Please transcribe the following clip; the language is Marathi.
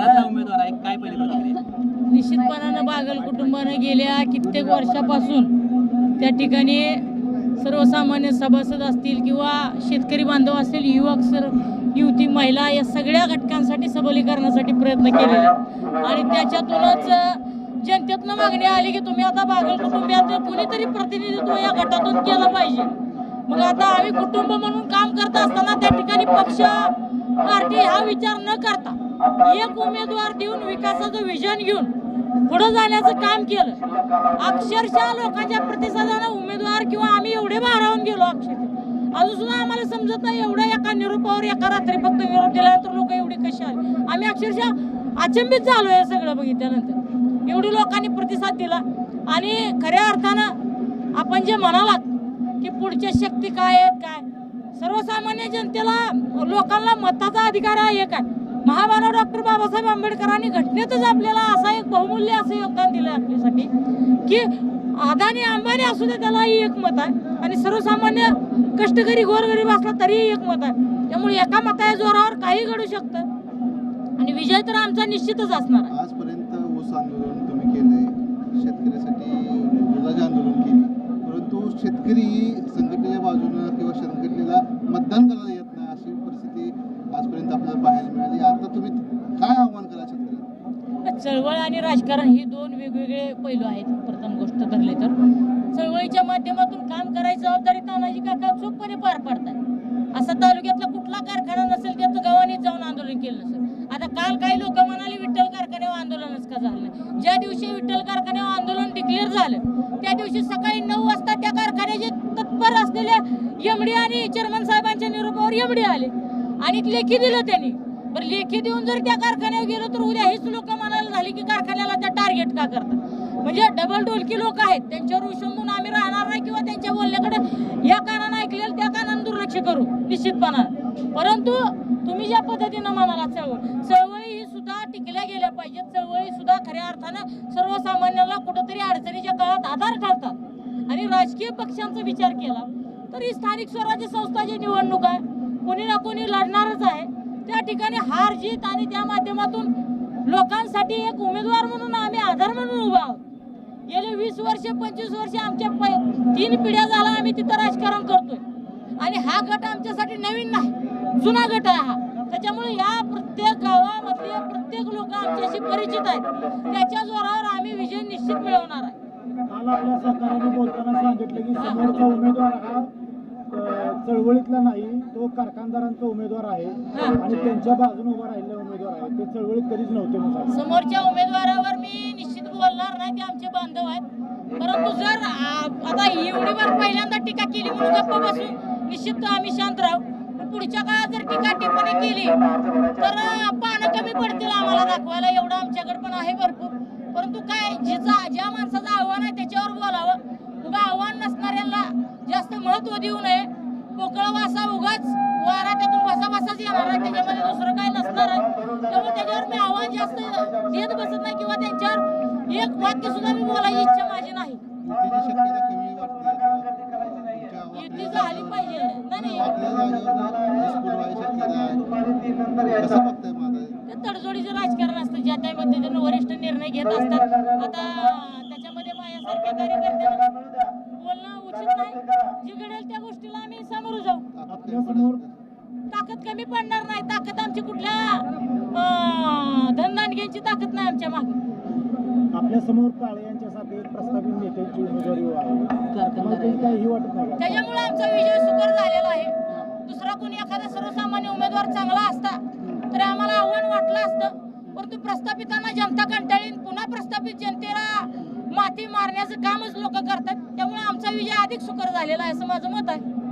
घरातला उमेदवार आहे काय प्रतिक्रिया निश्चितपणानं बागल कुटुंबानं गेल्या कित्येक वर्षापासून त्या ठिकाणी सर्वसामान्य सभासद असतील किंवा शेतकरी बांधव असतील युवक सर युवती महिला या सगळ्या घटकांसाठी सबलीकरणासाठी प्रयत्न केलेले आणि त्याच्यातूनच जनतेतनं मागणी आली की तुम्ही आता बागल कुटुंबियात कुणीतरी प्रतिनिधित्व या गटातून केलं पाहिजे. मग आता आम्ही कुटुंब म्हणून काम करत असताना त्या ठिकाणी पक्ष पार्टी हा विचार न करता एक उमेदवार देऊन विकासाचं विजन घेऊन पुढे जाण्याचं काम केलं. अक्षरशः लोकांच्या प्रतिसादानं उमेदवार किंवा आम्ही एवढे भारावून गेलो अक्षरशः. अजून सुद्धा आम्हाला समजत नाही एवढ्या एका निरूपावर एका रात्री फक्त निरोप दिल्यानंतर लोक एवढे कशी आले? आम्ही अक्षरशः अचंबित झालो हे सगळं बघितल्यानंतर. एवढी लोकांनी प्रतिसाद दिला. आणि खऱ्या अर्थानं आपण जे म्हणालात की पुढच्या शक्ती काय आहेत काय? सर्वसामान्य जनतेला लोकांना मताचा अधिकार हा एक आहे. महामानव डॉक्टर बाबासाहेब आंबेडकरांनी घटनेतच आपल्याला असा एक बहुमूल्य असं योगदान दिलं आपल्यासाठी की अदानी अंबानी असू दे त्यालाही एक मत आहे. आणि सर्वसामान्य कष्टकरी गोरगरीब असला तरीही एक मत आहे. त्यामुळे एका मताच्या जोरावर काही घडू शकतं. आणि विजय तर आमचा निश्चितच असणार आहे. आजपर्यंत ऊस आंदोलन तुम्ही केलंय. शेतकऱ्यासाठी दुधाचे आंदोलन केले परंतु शेतकरी चळवळ आणि राजकारण हे दोन वेगवेगळे पैलू आहेत. प्रथम गोष्ट धरले तर. चळवळीच्या माध्यमातून काम करायची जबाबदारी तानाजी काका चोखपणे पार पाडतात. असा तालुक्यातला कुठला कारखाना नसेल त्याचं गावाने जाऊन आंदोलन केलं नसेल. आता काल काही लोक म्हणाले विठ्ठल कारखान्यावर आंदोलनच का झालं ज्या दिवशी विठ्ठल कारखान्यावर आंदोलन डिक्लेअर झालं त्या दिवशी सकाळी नऊ वाजता त्या कारखान्याचे तत्पर असलेल्या यमडी आणि चेअरमन साहेबांच्या निरोपावर यमडी आले. आणि लेखी दिलं त्यांनी. बरं लेखी देऊन जर त्या कारखान्यावर गेलो तर उद्या हेच लोक म्हणाले की कारखान्याला त्या टार्गेट का करतात? म्हणजे डबल डोलकी लोक आहेत त्यांच्यावर विसंबून आम्ही राहणार नाही किंवा त्यांच्या बोलण्याकडे या कानानं ऐकलेलं त्या कानानं दुर्लक्ष करू निश्चितपणानं परंतु तुम्ही ज्या पद्धतीनं म्हणाला चळवळ चळवळी ही सुद्धा टिकल्या गेल्या पाहिजेत. चळवळी सुद्धा खऱ्या अर्थानं सर्वसामान्याला कुठंतरी अडचणीच्या काळात आधार ठरतात. आणि राजकीय पक्षांचा विचार केला तर ही स्थानिक स्वराज्य संस्थाची निवडणूक आहे कोणी ना कोणी लढणारच आहे. त्या ठिकाणी हार जीत आणि त्या माध्यमातून लोकांसाठी एक उमेदवार म्हणून आम्ही आधार म्हणून उभा आहोत. गेले वीस वर्ष पंचवीस वर्ष आमच्या पै- तीन पिढ्या झाला आम्ही तिथं राजकारण करतोय. आणि हा गट आमच्यासाठी नवीन नाही जुना गट आहे हा. त्याच्यामुळे या प्रत्येक गावामधले प्रत्येक लोक आमच्याशी परिचित आहेत. त्याच्या जोरावर आम्ही विजय निश्चित मिळवणार आहे. चळवळीतला नाही तो कारखानदारांचा उमेदवार आहे आणि त्यांच्या बाजूने उभा राहिलेला उमेदवार आहे. ते चळवळीत कधीच नव्हते म्हणून समोरच्या उमेदवारावर मी निश्चित बोलणार नाही ते आमचे बांधव आहेत. परंतु जर आता एवढी बार पहिल्यांदा टीका केली म्हणून गप्प बसून निश्चित आम्ही शांत राहू. पुढच्या काळात जर टीका टिप्पणी केली तर पानं कमी पडतील आम्हाला दाखवायला. एवढं आमच्याकडे पण आहे भरपूर. परंतु काय ज्याचा ज्या माणसाचं आव्हान आहे त्याच्यावर बोलावं. उगा आव्हान नसणाऱ्यांना जास्त महत्त्व देऊ नये. पोकळ वासा उगाच. वारा त्यातून बसा बसाच येणार आहे. त्याच्यामध्ये दुसरं काय नसणार आहे. त्यामुळे त्याच्यावर मी आव्हान जास्त देत बसत नाही किंवा त्यांच्यावर एक वाक्य सुद्धा मी बोलायची इच्छा माझी नाही. युती झाली पाहिजे. नाही नाही. ते तडजोडीचं राजकारण असतं. ज्या त्या पद्धतीनं वरिष्ठ निर्णय घेत असतात. आता त्याच्यामध्ये माझ्यासारख्या कार्यकर्त्यांना बोलणं उचित नाही जे घडेल त्या गोष्टीला आम्ही सामोरं जाऊ. ताकद कमी पडणार नाही. ताकद आमची कुठल्या धनदानग्यांची ताकद नाही आमच्या मागे. आपल्यासमोर काळे यांच्यासाठी एक प्रस्तावित नेत्याची उमेदवारी आहे. तुम्हाला काही काही वाटत नाही. का त्याच्यामुळे आमचा विजय सुकर झालेला आहे. दुसरा कोणी एखादा सर्वसामान्य उमेदवार चांगला असता तर आम्हाला आव्हान वाटलं असतं. परंतु प्रस्थापितांना जनता कंटाळीन पुन्हा प्रस्थापित जनतेला माती मारण्याचं कामच लोक करतात. त्यामुळे विजय अधिक सुकर झालेला आहे असं माझं मत आहे.